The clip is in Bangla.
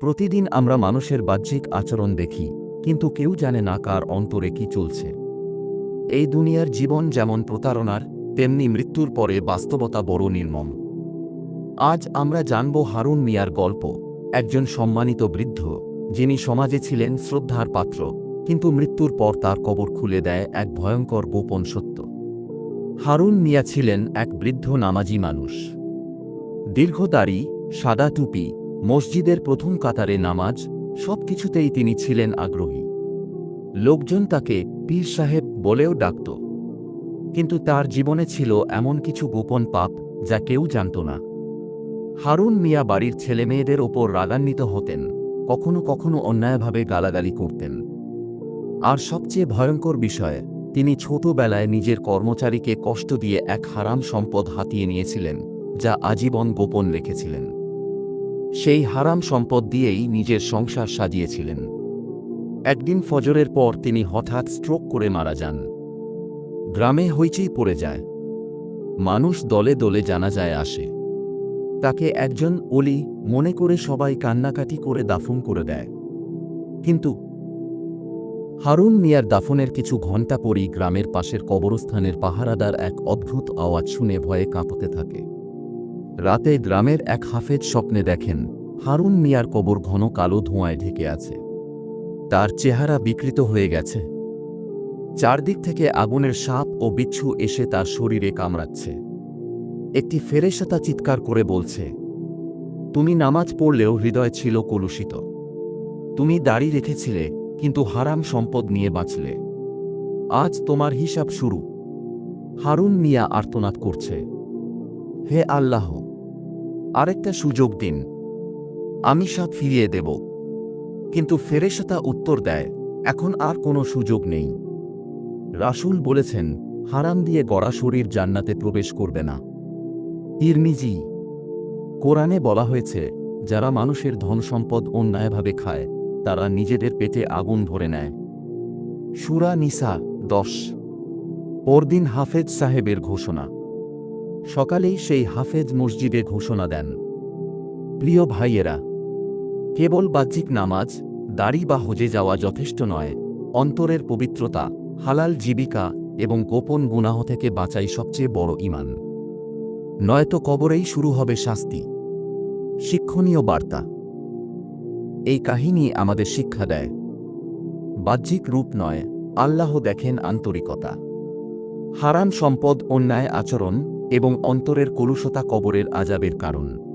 প্রতিদিন আমরা মানুষের বাহ্যিক আচরণ দেখি, কিন্তু কেউ জানে না কার অন্তরে কি চলছে। এই দুনিয়ার জীবন যেমন প্রতারণার, তেমনি মৃত্যুর পরে বাস্তবতা বড় নির্মম। আজ আমরা জানব হারুন মিয়ার গল্প, একজন সম্মানিত বৃদ্ধ, যিনি সমাজে ছিলেন শ্রদ্ধার পাত্র, কিন্তু মৃত্যুর পর তার কবর খুলে দেয় এক ভয়ঙ্কর গোপন সত্য। হারুন মিয়া ছিলেন এক বৃদ্ধ নামাজি মানুষ। দীর্ঘ দাড়ি সাদা টুপি মসজিদের প্রথম কাতারে নামাজ, সবকিছুতেই তিনি ছিলেন আগ্রহী। লোকজন তাকে পীর সাহেব বলেও ডাকত। কিন্তু তার জীবনে ছিল এমন কিছু গোপন পাপ যা কেউ জানত না। হারুন মিয়া বাড়ির ছেলেমেয়েদের ওপর রাগান্বিত হতেন, কখনো কখনো অন্যায়ভাবে গালাগালি করতেন। আর সবচেয়ে ভয়ঙ্কর বিষয়, তিনি ছোটবেলায় নিজের কর্মচারীকে কষ্ট দিয়ে এক হারাম সম্পদ হাতিয়ে নিয়েছিলেন, যা আজীবন গোপন রেখেছিলেন। সেই হারাম সম্পদ দিয়েই নিজের সংসার সাজিয়েছিলেন। একদিন ফজরের পর তিনি হঠাৎ স্ট্রোক করে মারা যান। গ্রামে হইচই পড়ে যায়। মানুষ দলে দলে জানাজায় আসে। তাকে একজন অলি মনে করে সবাই কান্নাকাটি করে দাফন করে দেয়। কিন্তু হারুন মিয়ার দাফনের কিছু ঘণ্টা পরই গ্রামের পাশের কবরস্থানের পাহারাদার এক অদ্ভুত আওয়াজ শুনে ভয়ে কাঁপতে থাকে। রাতে গ্রামের এক হাফেজ স্বপ্নে দেখেন, হারুন মিয়ার কবর ঘন কালো ধোঁয়ায় ঢেকে আছে। তার চেহারা বিকৃত হয়ে গেছে। চারদিক থেকে আগুনের সাপ ও বিচ্ছু এসে তার শরীরে কামড়াচ্ছে। একটি ফেরেশাতা চিৎকার করে বলছে, তুমি নামাজ পড়লেও হৃদয় ছিল কলুষিত। তুমি দাড়ি রেখেছিলে, কিন্তু হারাম সম্পদ নিয়ে বাঁচলে। আজ তোমার হিসাব শুরু। হারুন মিয়া আর্তনাদ করছে, হে আল্লাহ আরেকটা সুযোগ দিন। আমি সব ফিরিয়ে দেব। কিন্তু ফেরেশতা উত্তর দেয়, এখন আর কোনো সুযোগ নেই। রাসুল বলেছেন, হারাম দিয়ে গড়া শরীর জান্নাতে প্রবেশ করবে না। ইরমিজি কোরআনে বলা হয়েছে, যারা মানুষের ধন সম্পদ অন্যায়ভাবে খায়, তারা নিজেদের পেটে আগুন ধরে নেয়। সুরা নিসা দশ। পরদিন হাফেজ সাহেবের ঘোষণা। সকালেই সেই হাফেজ মসজিদে ঘোষণা দেন। প্রিয় ভাইয়েরা, কেবল বাহ্যিক নামাজ, দাড়ি বা হজে যাওয়া যথেষ্ট নয়। অন্তরের পবিত্রতা, হালাল জীবিকা এবং গোপন গুনাহ থেকে বাঁচাই সবচেয়ে বড় ইমান নয়তো কবরেই শুরু হবে শাস্তি। শিক্ষণীয় বার্তা। এই কাহিনী আমাদের শিক্ষা দেয়। বাহ্যিক রূপ নয়, আল্লাহ দেখেন আন্তরিকতা। হারান সম্পদ, অন্যায় আচরণ এবং অন্তরের কলুষতা কবরের আজাবের কারণ।